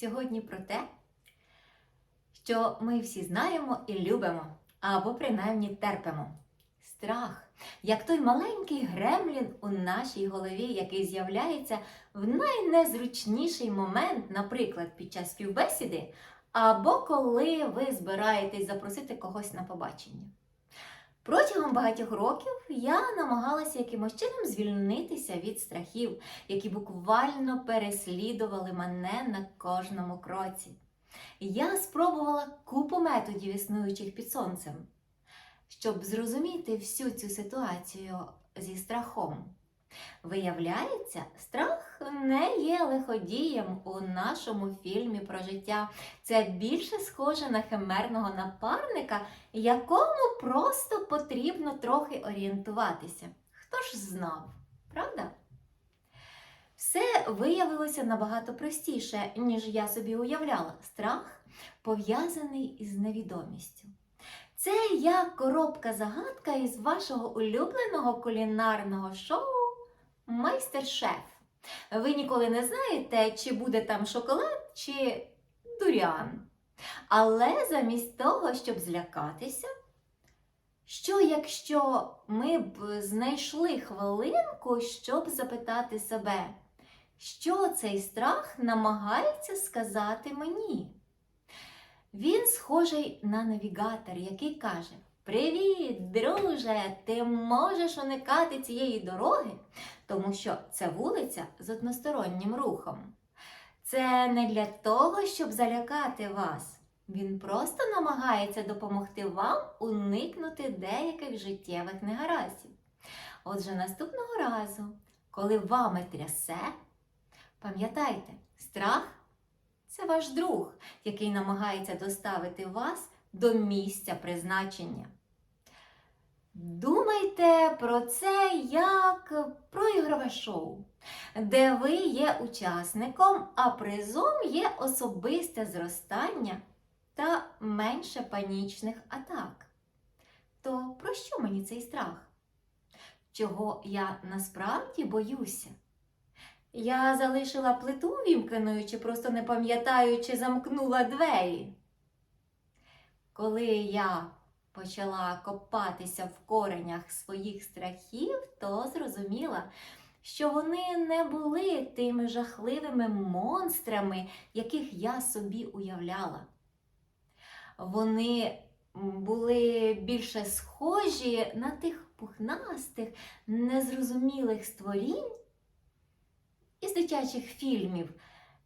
Сьогодні про те, що ми всі знаємо і любимо, або принаймні терпимо. Страх, як той маленький гремлін у нашій голові, який з'являється в найнезручніший момент, наприклад, під час співбесіди, або коли ви збираєтесь запросити когось на побачення. Протягом багатьох років я намагалася якимось чином звільнитися від страхів, які буквально переслідували мене на кожному кроці. Я спробувала купу методів, існуючих під сонцем, щоб зрозуміти всю цю ситуацію зі страхом. Виявляється, страх не є лиходієм у нашому фільмі про життя. Це більше схоже на химерного напарника, якому просто потрібно трохи орієнтуватися. Хто ж знав, правда? Все виявилося набагато простіше, ніж я собі уявляла. Страх пов'язаний із невідомістю. Це як коробка-загадка із вашого улюбленого кулінарного шоу Майстер-шеф. Ви ніколи не знаєте, чи буде там шоколад, чи дуріан. Але замість того, щоб злякатися, що якщо ми б знайшли хвилинку, щоб запитати себе, що цей страх намагається сказати мені? Він схожий на навігатор, який каже: Привіт, друже! Ти можеш уникати цієї дороги, тому що це вулиця з одностороннім рухом. Це не для того, щоб залякати вас. Він просто намагається допомогти вам уникнути деяких життєвих негараздів. Отже, наступного разу, коли вами трясе, пам'ятайте, страх це ваш друг, який намагається доставити вас до місця призначення. Думайте про це як про ігрове шоу, де ви є учасником, а призом є особисте зростання та менше панічних атак. То про що мені цей страх? Чого я насправді боюся? Я залишила плиту вімкненою, чи просто не пам'ятаю, чи замкнула двері. Коли я почала копатися в коренях своїх страхів, то зрозуміла, що вони не були тими жахливими монстрами, яких я собі уявляла. Вони були більше схожі на тих пухнастих, незрозумілих створінь із дитячих фільмів,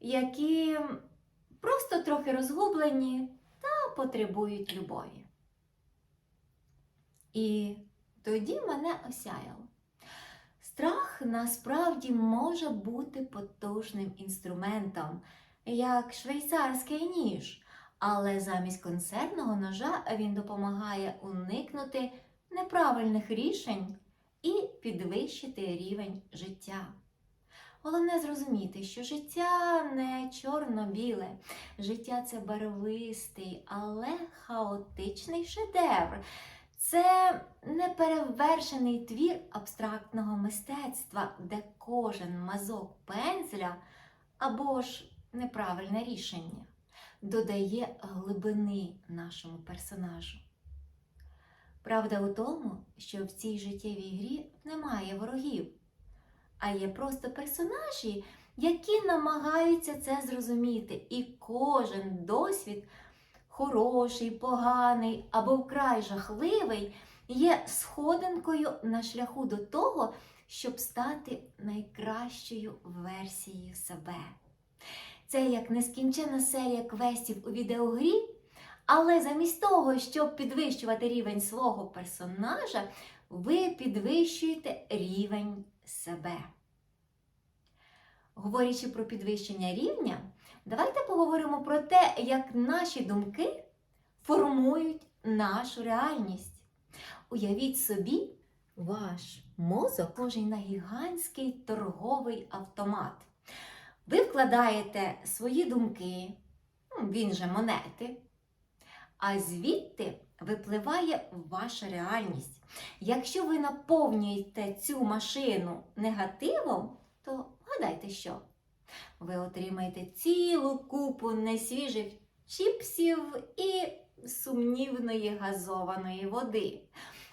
які просто трохи розгублені та потребують любові. І тоді мене осяяло. Страх насправді може бути потужним інструментом, як швейцарський ніж, але замість концертного ножа він допомагає уникнути неправильних рішень і підвищити рівень життя. Головне зрозуміти, що життя не чорно-біле, життя це барвистий, але хаотичний шедевр. Це неперевершений твір абстрактного мистецтва, де кожен мазок пензля або ж неправильне рішення додає глибини нашому персонажу. Правда у тому, що в цій життєвій грі немає ворогів, а є просто персонажі, які намагаються це зрозуміти, і кожен досвід хороший, поганий або вкрай жахливий, є сходинкою на шляху до того, щоб стати найкращою версією себе. Це як нескінчена серія квестів у відеогрі, але замість того, щоб підвищувати рівень свого персонажа, ви підвищуєте рівень себе. Говорячи про підвищення рівня, давайте поговоримо про те, як наші думки формують нашу реальність. Уявіть собі, ваш мозок схожий на гігантський торговий автомат. Ви вкладаєте свої думки, ну, він же монети, а звідти випливає ваша реальність. Якщо ви наповнюєте цю машину негативом, то вгадайте що? Ви отримаєте цілу купу несвіжих чіпсів і сумнівної газованої води.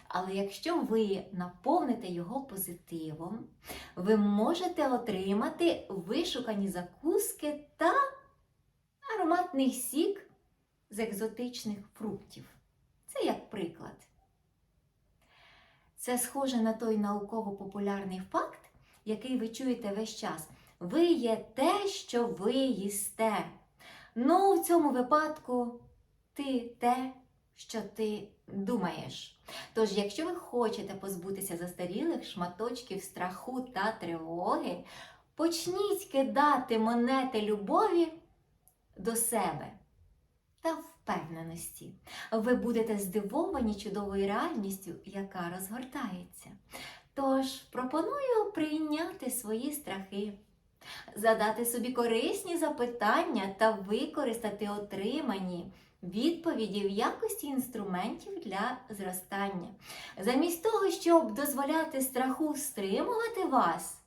Але якщо ви наповните його позитивом, ви можете отримати вишукані закуски та ароматний сік з екзотичних фруктів. Це як приклад. Це схоже на той науково-популярний факт, який ви чуєте весь час. Ви є те, що ви їсте. Ну, в цьому випадку ти те, що ти думаєш. Тож, якщо ви хочете позбутися застарілих шматочків страху та тривоги, почніть кидати монети любові до себе та впевненості. Ви будете здивовані чудовою реальністю, яка розгортається. Тож пропоную прийняти свої страхи, задати собі корисні запитання та використати отримані відповіді в якості інструментів для зростання. Замість того, щоб дозволяти страху стримувати вас,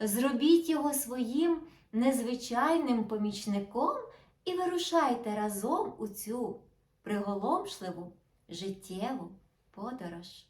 зробіть його своїм незвичайним помічником і вирушайте разом у цю приголомшливу життєву подорож.